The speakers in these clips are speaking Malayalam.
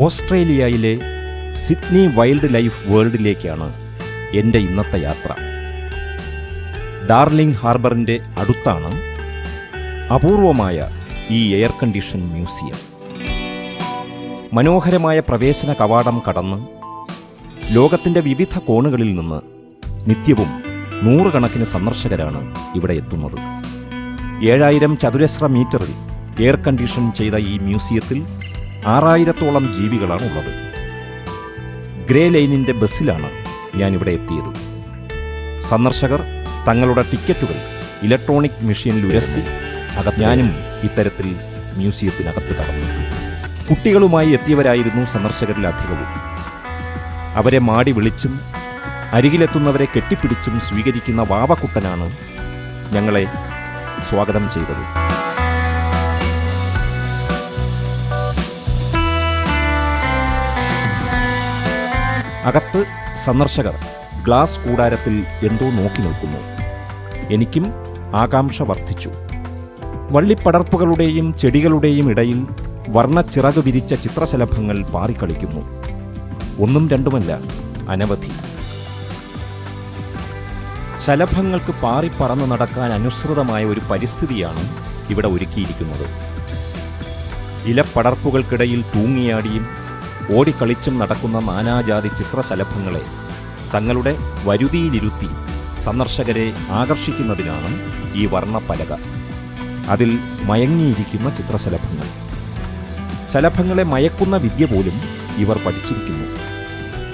ഓസ്ട്രേലിയയിലെ സിഡ്നി വൈൽഡ് ലൈഫ് വേൾഡിലേക്കാണ് എന്റെ ഇന്നത്തെ യാത്ര. ഡാർലിംഗ് ഹാർബറിന്റെ അടുത്താണ് അപൂർവമായ ഈ എയർ കണ്ടീഷൻ മ്യൂസിയം. മനോഹരമായ പ്രവേശന കവാടം കടന്ന് ലോകത്തിന്റെ വിവിധ കോണുകളിൽ നിന്ന് നിത്യവും നൂറുകണക്കിന് സന്ദർശകരാണ് ഇവിടെ എത്തുന്നത്. ഏഴായിരം ചതുരശ്ര മീറ്ററിൽ എയർ കണ്ടീഷൻ ചെയ്ത ഈ മ്യൂസിയത്തിൽ ആറായിരത്തോളം ജീവികളാണ് ഉള്ളത്. ഗ്രേ ലൈനിന്റെ ബസ്സിലാണ് ഞാനിവിടെ എത്തിയത്. സന്ദർശകർ തങ്ങളുടെ ടിക്കറ്റുകൾ ഇലക്ട്രോണിക് മെഷീനിൽ ഉരസി അകത്ത് ഞാനും ഇത്തരത്തിൽ മ്യൂസിയത്തിനകത്ത് കടന്നു. കുട്ടികളുമായി എത്തിയവരായിരുന്നു സന്ദർശകരിൽ അധികവും. അവരെ മാടി വിളിച്ചും അരികിലെത്തുന്നവരെ കെട്ടിപ്പിടിച്ചും സ്വീകരിക്കുന്ന വാവക്കുട്ടനാണ് ഞങ്ങളെ സ്വാഗതം ചെയ്തത്. അകത്ത് സന്ദർശകർ ഗ്ലാസ് കൂടാരത്തിൽ എന്തോ നോക്കി നിൽക്കുന്നു. എനിക്കും ആകാംക്ഷ വർദ്ധിച്ചു. വള്ളിപ്പടർപ്പുകളുടെയും ചെടികളുടെയും ഇടയിൽ വർണച്ചിറക് വിരിച്ച ചിത്രശലഭങ്ങൾ പാറിക്കളിക്കുന്നു. ഒന്നും രണ്ടുമല്ല അനവധി. ശലഭങ്ങൾക്ക് പാറിപ്പറന്ന് നടക്കാൻ അനുസൃതമായ ഒരു പരിസ്ഥിതിയാണ് ഇവിടെ ഒരുക്കിയിരിക്കുന്നത്. ഇലപ്പടർപ്പുകൾക്കിടയിൽ തൂങ്ങിയാടിയും ഓടിക്കളിച്ചും നടക്കുന്ന നാനാജാതി ചിത്രശലഭങ്ങളെ തങ്ങളുടെ വരുതിയിലിരുത്തി സന്ദർശകരെ ആകർഷിക്കുന്നതിനാണ് ഈ വർണപ്പലക. അതിൽ മയങ്ങിയിരിക്കുന്ന ചിത്രശലഭങ്ങൾ ശലഭങ്ങളെ മയക്കുന്ന വിദ്യ പോലും ഇവർ പഠിച്ചിരിക്കുന്നു.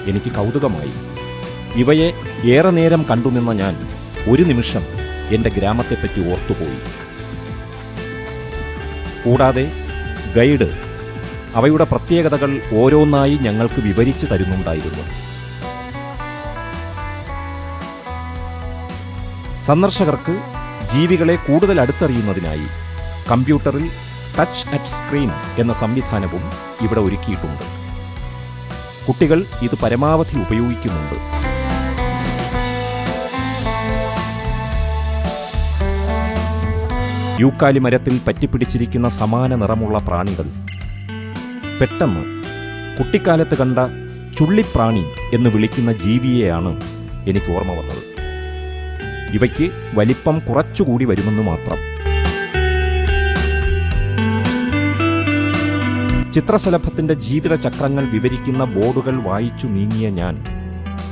എനിക്ക് കൗതുകമായി. ഇവയെ ഏറെ നേരം കണ്ടുനിന്ന ഞാൻ ഒരു നിമിഷം എന്റെ ഗ്രാമത്തെപ്പറ്റി ഓർത്തുപോയി. കൂടാതെ ഗൈഡ് അവയുടെ പ്രത്യേകതകൾ ഓരോന്നായി ഞങ്ങൾക്ക് വിവരിച്ചു തരുന്നുണ്ടായിരുന്നു. സന്ദർശകർക്ക് ജീവികളെ കൂടുതൽ അടുത്തറിയുന്നതിനായി കമ്പ്യൂട്ടറിൽ ടച്ച് അറ്റ് സ്ക്രീൻ എന്ന സംവിധാനവും ഇവിടെ ഒരുക്കിയിട്ടുണ്ട്. കുട്ടികൾ ഇത് പരമാവധി ഉപയോഗിക്കുന്നുണ്ട്. യൂക്കാലി മരത്തിൽ പറ്റിപ്പിടിച്ചിരിക്കുന്ന സമാന നിറമുള്ള പ്രാണികൾ പെട്ടെന്ന് കുട്ടിക്കാലത്ത് കണ്ട ചുള്ളിപ്രാണി എന്ന് വിളിക്കുന്ന ജീവിയെയാണ് എനിക്ക് ഓർമ്മ വന്നത്. ഇവയ്ക്ക് വലിപ്പം കുറച്ചുകൂടി വരുമെന്ന് മാത്രം. ചിത്രശലഭത്തിന്റെ ജീവിതചക്രങ്ങൾ വിവരിക്കുന്ന ബോർഡുകൾ വായിച്ചു നീങ്ങിയ ഞാൻ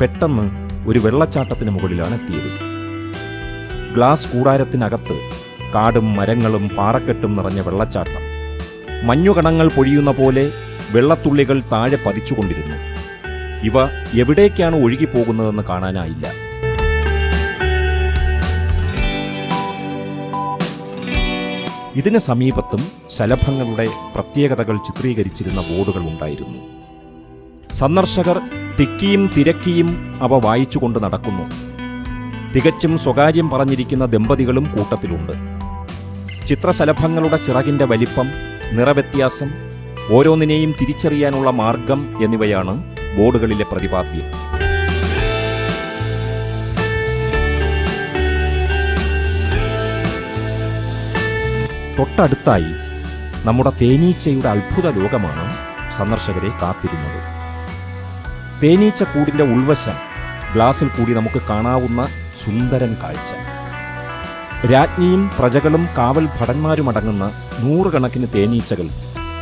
പെട്ടെന്ന് ഒരു വെള്ളച്ചാട്ടത്തിന് മുകളിലാണ് എത്തിയത്. ഗ്ലാസ് കൂടാരത്തിനകത്ത് കാടും മരങ്ങളും പാറക്കെട്ടും നിറഞ്ഞ വെള്ളച്ചാട്ടം. മഞ്ഞുകണങ്ങൾ പൊഴിയുന്ന പോലെ വെള്ളത്തുള്ളികൾ താഴെ പതിച്ചുകൊണ്ടിരുന്നു. ഇവ എവിടേക്കാണ് ഒഴുകിപ്പോകുന്നതെന്ന് കാണാനായില്ല. ഇതിന് സമീപത്തും ശലഭങ്ങളുടെ പ്രത്യേകതകൾ ചിത്രീകരിച്ചിരുന്ന ബോർഡുകൾ ഉണ്ടായിരുന്നു. സന്ദർശകർ തിക്കിയും തിരക്കിയും അവ വായിച്ചുകൊണ്ട് നടക്കുന്നു. തികച്ചും സ്വകാര്യം പറഞ്ഞിരിക്കുന്ന ദമ്പതികളും കൂട്ടത്തിലുണ്ട്. ചിത്രശലഭങ്ങളുടെ ചിറകിന്റെ വലിപ്പം നിറവ്യത്യാസം ഓരോന്നിനെയും തിരിച്ചറിയാനുള്ള മാർഗം എന്നിവയാണ് ബോർഡുകളിലെ പ്രതിപാദ്യം. തൊട്ടടുത്തായി നമ്മുടെ തേനീച്ചയുടെ അത്ഭുത ലോകമാണ് സന്ദർശകരെ കാത്തിരുന്നത്. തേനീച്ച കൂടിന്റെ ഉൾവശം ഗ്ലാസിൽ കൂടി നമുക്ക് കാണാവുന്ന സുന്ദരൻ കാഴ്ച. രാജ്ഞിയും പ്രജകളും കാവൽ ഭടന്മാരുമടങ്ങുന്ന നൂറുകണക്കിന് തേനീച്ചകൾ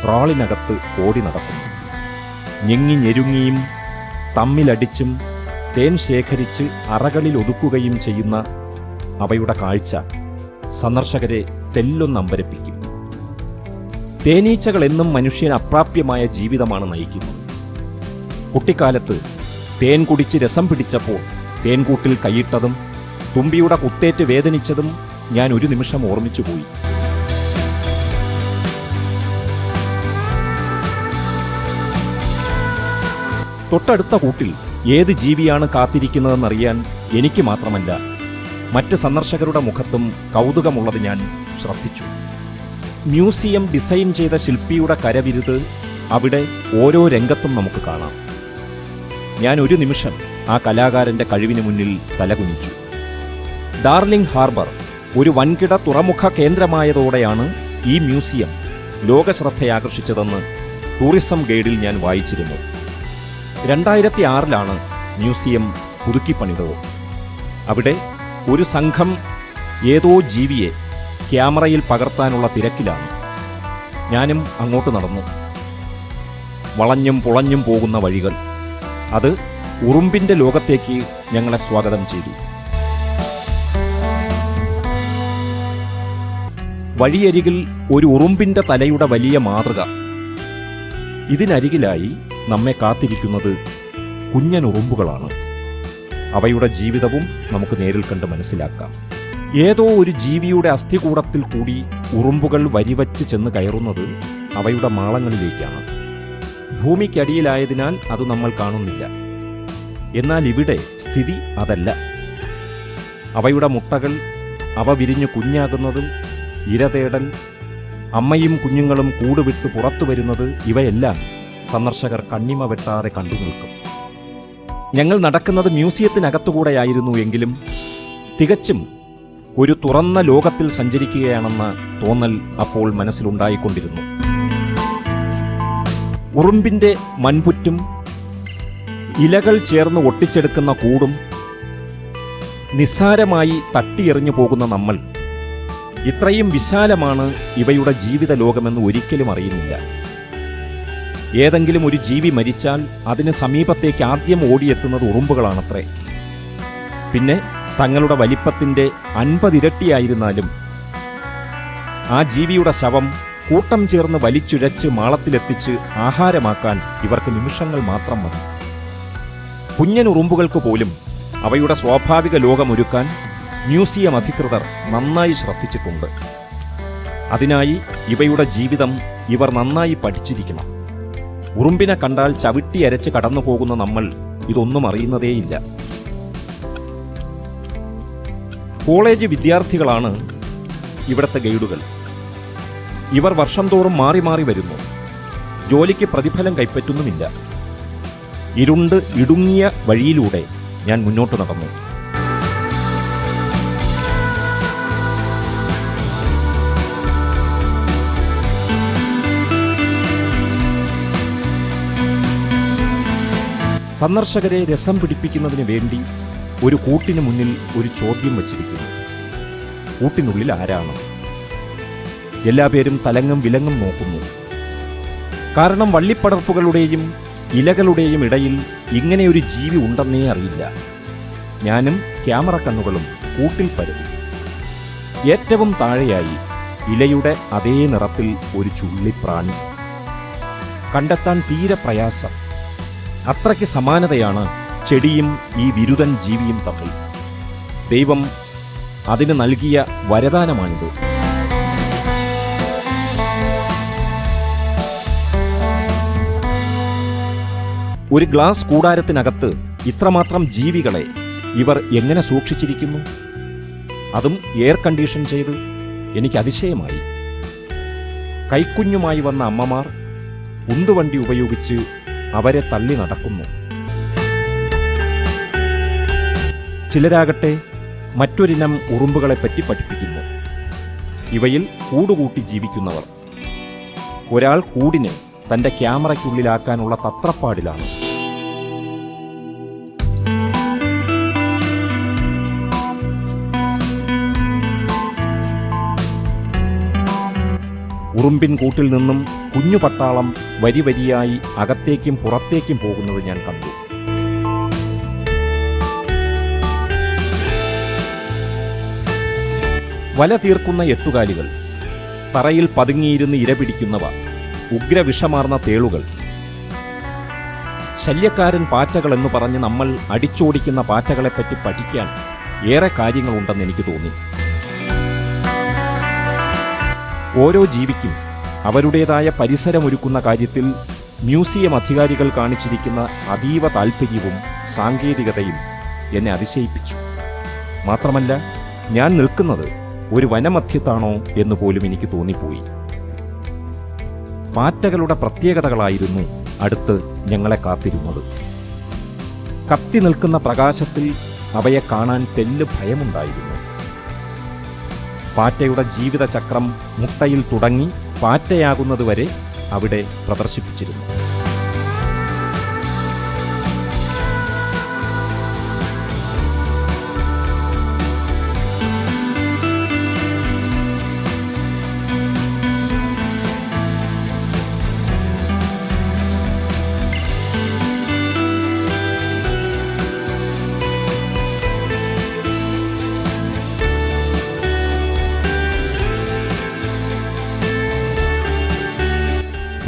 പ്രാളിനകത്ത് ഓടി നടക്കുന്നു. ഞെങ്ങി ഞെരുങ്ങിയും തമ്മിലടിച്ചും തേൻ ശേഖരിച്ച് അറകളിൽ ഒതുക്കുകയും ചെയ്യുന്ന അവയുടെ കാഴ്ച സന്ദർശകരെ തെല്ലൊന്നമ്പരപ്പിക്കും തേനീച്ചകൾ എന്നും മനുഷ്യന് അപ്രാപ്യമായ ജീവിതമാണ് നയിക്കുന്നത്. കുട്ടിക്കാലത്ത് തേൻ കുടിച്ച് രസം പിടിച്ചപ്പോൾ തേൻകൂട്ടിൽ കൈയിട്ടതും തുമ്പിയുടെ കുത്തേറ്റ് വേദനിച്ചതും ഞാൻ ഒരു നിമിഷം ഓർമ്മിച്ചു പോയി. തൊട്ടടുത്ത കൂട്ടിൽ ഏത് ജീവിയാണ് കാത്തിരിക്കുന്നതെന്നറിയാൻ എനിക്ക് മാത്രമല്ല മറ്റ് സന്ദർശകരുടെ മുഖത്തും കൗതുകമുള്ളത് ഞാൻ ശ്രദ്ധിച്ചു. മ്യൂസിയം ഡിസൈൻ ചെയ്ത ശില്പിയുടെ കരവിരുത് അവിടെ ഓരോ രംഗത്തും നമുക്ക് കാണാം. ഞാൻ ഒരു നിമിഷം ആ കലാകാരന്റെ കഴിവിന് മുന്നിൽ തലകുനിച്ചു. ഡാർലിംഗ് ഹാർബർ ഒരു വൻകിട തുറമുഖ കേന്ദ്രമായതോടെയാണ് ഈ മ്യൂസിയം ലോകശ്രദ്ധയാകർഷിച്ചതെന്ന് ടൂറിസം ഗൈഡിൽ ഞാൻ വായിച്ചിരുന്നു. രണ്ടായിരത്തി ആറിലാണ് മ്യൂസിയം പുതുക്കിപ്പണിതത്. അവിടെ ഒരു സംഘം ഏതോ ജീവിയെ ക്യാമറയിൽ പകർത്താനുള്ള തിരക്കിലാണ്. ഞാനും അങ്ങോട്ട് നടന്നു. വളഞ്ഞും പുളഞ്ഞും പോകുന്ന വഴികൾ. അത് ഉറുമ്പിന്റെ ലോകത്തേക്ക് ഞങ്ങളെ സ്വാഗതം ചെയ്തു. വഴിയരികിൽ ഒരു ഉറുമ്പിന്റെ തലയുടെ വലിയ മാതൃക. ഇതിനരികിലായി നമ്മെ കാത്തിരിക്കുന്നത് കുഞ്ഞൻ ഉറുമ്പുകളാണ്. അവയുടെ ജീവിതവും നമുക്ക് നേരിൽ കണ്ട് മനസ്സിലാക്കാം. ഏതോ ഒരു ജീവിയുടെ അസ്ഥികൂടത്തിൽ കൂടി ഉറുമ്പുകൾ വരിവച്ച് ചെന്ന് കയറുന്നത് അവയുടെ മാളങ്ങളിലേക്കാണ്. ഭൂമിക്കടിയിലായതിനാൽ അത് നമ്മൾ കാണുന്നില്ല. എന്നാൽ ഇവിടെ സ്ഥിതി അതല്ല. അവയുടെ മുട്ടകൾ അവ വിരിഞ്ഞു കുഞ്ഞാകുന്നതും ഇരതേടൽ. അമ്മയും കുഞ്ഞുങ്ങളും കൂടുവിട്ട് പുറത്തു വരുന്നത് ഇവയെല്ലാം സന്ദർശകർ കണ്ണിമ വെട്ടാതെ കണ്ടു നിൽക്കും. ഞങ്ങൾ നടക്കുന്നത് മ്യൂസിയത്തിനകത്തുകൂടെയായിരുന്നു എങ്കിലും തികച്ചും ഒരു തുറന്ന ലോകത്തിൽ സഞ്ചരിക്കുകയാണെന്ന തോന്നൽ അപ്പോൾ മനസ്സിലുണ്ടായിക്കൊണ്ടിരുന്നു. ഉറുമ്പിന്റെ മൺപുറ്റും ഇലകൾ ചേർന്ന് ഒട്ടിച്ചെടുക്കുന്ന കൂടും നിസ്സാരമായി തട്ടിയെറിഞ്ഞു പോകുന്ന നമ്മൾ ഇത്രയും വിശാലമാണ് ഇവയുടെ ജീവിത ലോകമെന്ന് ഒരിക്കലും അറിയുന്നില്ല. ഏതെങ്കിലും ഒരു ജീവി മരിച്ചാൽ അതിന് സമീപത്തേക്ക് ആദ്യം ഓടിയെത്തുന്നത് ഉറുമ്പുകളാണത്രേ. പിന്നെ തങ്ങളുടെ വലിപ്പത്തിന്റെ അൻപതിരട്ടിയായിരുന്നാലും ആ ജീവിയുടെ ശവം കൂട്ടം ചേർന്ന് വലിച്ചുഴച്ച് മാളത്തിലെത്തിച്ച് ആഹാരമാക്കാൻ ഇവർക്ക് നിമിഷങ്ങൾ മാത്രം മതി. കുഞ്ഞൻ ഉറുമ്പുകൾക്ക് പോലും അവയുടെ സ്വാഭാവിക ലോകമൊരുക്കാൻ മ്യൂസിയം അധികൃതർ നന്നായി ശ്രദ്ധിച്ചിട്ടുണ്ട്. അതിനായി ഇവയുടെ ജീവിതം ഇവർ നന്നായി പഠിച്ചിരിക്കണം. ഉറുമ്പിനെ കണ്ടാൽ ചവിട്ടി അരച്ച് കടന്നു പോകുന്ന നമ്മൾ ഇതൊന്നും അറിയുന്നതേയില്ല. കോളേജ് വിദ്യാർത്ഥികളാണ് ഇവിടുത്തെ ഗൈഡുകൾ. ഇവർ വർഷം തോറും മാറി മാറി വരുന്നു. ജോലിക്ക് പ്രതിഫലം കൈപ്പറ്റുന്നുമില്ല. ഇരുണ്ട് ഇടുങ്ങിയ വഴിയിലൂടെ ഞാൻ മുന്നോട്ട് നടന്നു. സന്ദർശകരെ രസം പിടിപ്പിക്കുന്നതിന് വേണ്ടി ഒരു കൂട്ടിന് മുന്നിൽ ഒരു ചോദ്യം വച്ചിരിക്കുന്നു. കൂട്ടിനുള്ളിൽ ആരാണ്? എല്ലാ പേരും തലങ്ങും വിലങ്ങും നോക്കുന്നു. കാരണം വള്ളിപ്പടർപ്പുകളുടെയും ഇലകളുടെയും ഇടയിൽ ഇങ്ങനെയൊരു ജീവി ഉണ്ടെന്നേ അറിയില്ല. ഞാനും ക്യാമറ കണ്ണുകളും കൂട്ടിൽ പരതി ഏറ്റവും താഴെയായി ഇലയുടെ അതേ നിറത്തിൽ ഒരു ചുള്ളിപ്രാണി. കണ്ടെത്താൻ തീരെ പ്രയാസം. അത്രയ്ക്ക് സമാനതയാണ് ചെടിയും ഈ വിരുദൻ ജീവിയും തമ്മിൽ. ദൈവം അതിന് നൽകിയ വരദാനമാണിത്. ഒരു ഗ്ലാസ് കൂടാരത്തിനകത്ത് ഇത്രമാത്രം ജീവികളെ ഇവർ എങ്ങനെ സൂക്ഷിച്ചിരിക്കുന്നു? അതും എയർ കണ്ടീഷൻ ചെയ്ത് എനിക്ക് അതിശയമായി. കൈക്കുഞ്ഞുമായി വന്ന അമ്മമാർ ഉന്തുവണ്ടി ഉപയോഗിച്ച് അവരെ തള്ളി നടക്കുന്നു. ചിലരാകട്ടെ മറ്റൊരിനം ഉറുമ്പുകളെപ്പറ്റി പഠിപ്പിക്കുന്നു. ഇവയിൽ കൂടുകൂട്ടി ജീവിക്കുന്നവർ. ഒരാൾ കൂടിനെ തന്റെ ക്യാമറയ്ക്കുള്ളിലാക്കാനുള്ള തത്രപ്പാടിലാണ്. ഉറുമ്പിൻ കൂട്ടിൽ നിന്നും കുഞ്ഞു പട്ടാളം വരി വരിയായി അകത്തേക്കും പുറത്തേക്കും പോകുന്നത് ഞാൻ കണ്ടു. വല തീർക്കുന്ന എട്ടുകാലികൾ തറയിൽ പതുങ്ങിയിരുന്ന് ഇരപിടിക്കുന്നവ ഉഗ്രവിഷമാർന്ന തേളുകൾ. ശല്യക്കാരൻ പാറ്റകൾ എന്ന് പറഞ്ഞ് നമ്മൾ അടിച്ചോടിക്കുന്ന പാറ്റകളെപ്പറ്റി പഠിക്കാൻ ഏറെ കാര്യങ്ങളുണ്ടെന്ന് എനിക്ക് തോന്നി. ഓരോ ജീവിക്കും അവരുടേതായ പരിസരമൊരുക്കുന്ന കാര്യത്തിൽ മ്യൂസിയം അധികാരികൾ കാണിച്ചിരിക്കുന്ന അതീവ താൽപ്പര്യവും സാങ്കേതികതയും എന്നെ അതിശയിപ്പിച്ചു. മാത്രമല്ല ഞാൻ നിൽക്കുന്നത് ഒരു വനമധ്യത്താണോ എന്ന് പോലും എനിക്ക് തോന്നിപ്പോയി. പാറ്റകളുടെ പ്രത്യേകതകളായിരുന്നു അടുത്ത് ഞങ്ങളെ കാത്തിരുന്നത്. കത്തി നിൽക്കുന്ന പ്രകാശത്തിൽ അവയെ കാണാൻ തെല്ല് ഭയമുണ്ടായിരുന്നു. പാറ്റയുടെ ജീവിതചക്രം മുട്ടയിൽ തുടങ്ങി പാറ്റയാകുന്നതുവരെ അവിടെ പ്രദർശിപ്പിച്ചിരുന്നു.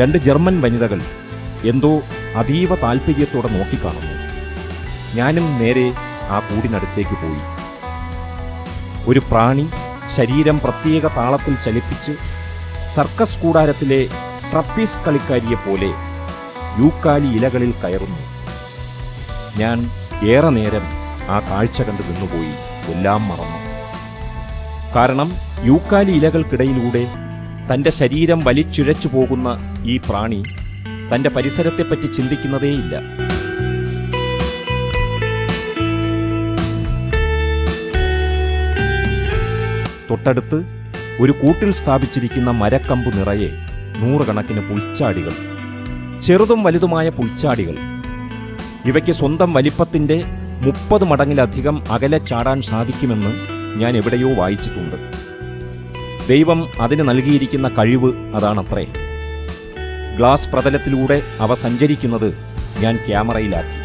രണ്ട് ജർമ്മൻ വനിതകൾ എന്തോ അതീവ താല്പര്യത്തോടെ നോക്കിക്കാണുന്നു. ഞാനും നേരെ ആ കൂടിനടുത്തേക്ക് പോയി. ഒരു പ്രാണി ശരീരം പ്രത്യേക താളത്തിൽ ചലിപ്പിച്ച് സർക്കസ് കൂടാരത്തിലെ ട്രപ്പീസ് കളിക്കാരിയെ പോലെ യൂക്കാലി ഇലകളിൽ കയറുന്നു. ഞാൻ ഏറെ നേരം ആ കാഴ്ച കണ്ട് നിന്നുപോയി. എല്ലാം മറന്നു. കാരണം യൂക്കാലി ഇലകൾക്കിടയിലൂടെ തന്റെ ശരീരം വലിച്ചുഴച്ചു പോകുന്ന ഈ പ്രാണി തന്റെ പരിസരത്തെപ്പറ്റി ചിന്തിക്കുന്നതേയില്ല. തൊട്ടടുത്ത് ഒരു കൂട്ടിൽ സ്ഥാപിച്ചിരിക്കുന്ന മരക്കമ്പ് നിറയെ നൂറുകണക്കിന് പുൽച്ചാടികൾ ചെറുതും വലുതുമായ പുൽച്ചാടികൾ. ഇവയ്ക്ക് സ്വന്തം വലിപ്പത്തിന്റെ മുപ്പത് മടങ്ങിലധികം അകലെ ചാടാൻ സാധിക്കുമെന്ന് ഞാൻ എവിടെയോ വായിച്ചിട്ടുണ്ട്. ദൈവം അതിന് നൽകിയിരിക്കുന്ന കഴിവ് അതാണത്രേ. ഗ്ലാസ് പ്രതലത്തിലൂടെ അവ സഞ്ചരിക്കുന്നത് ഞാൻ ക്യാമറയിലാക്കി.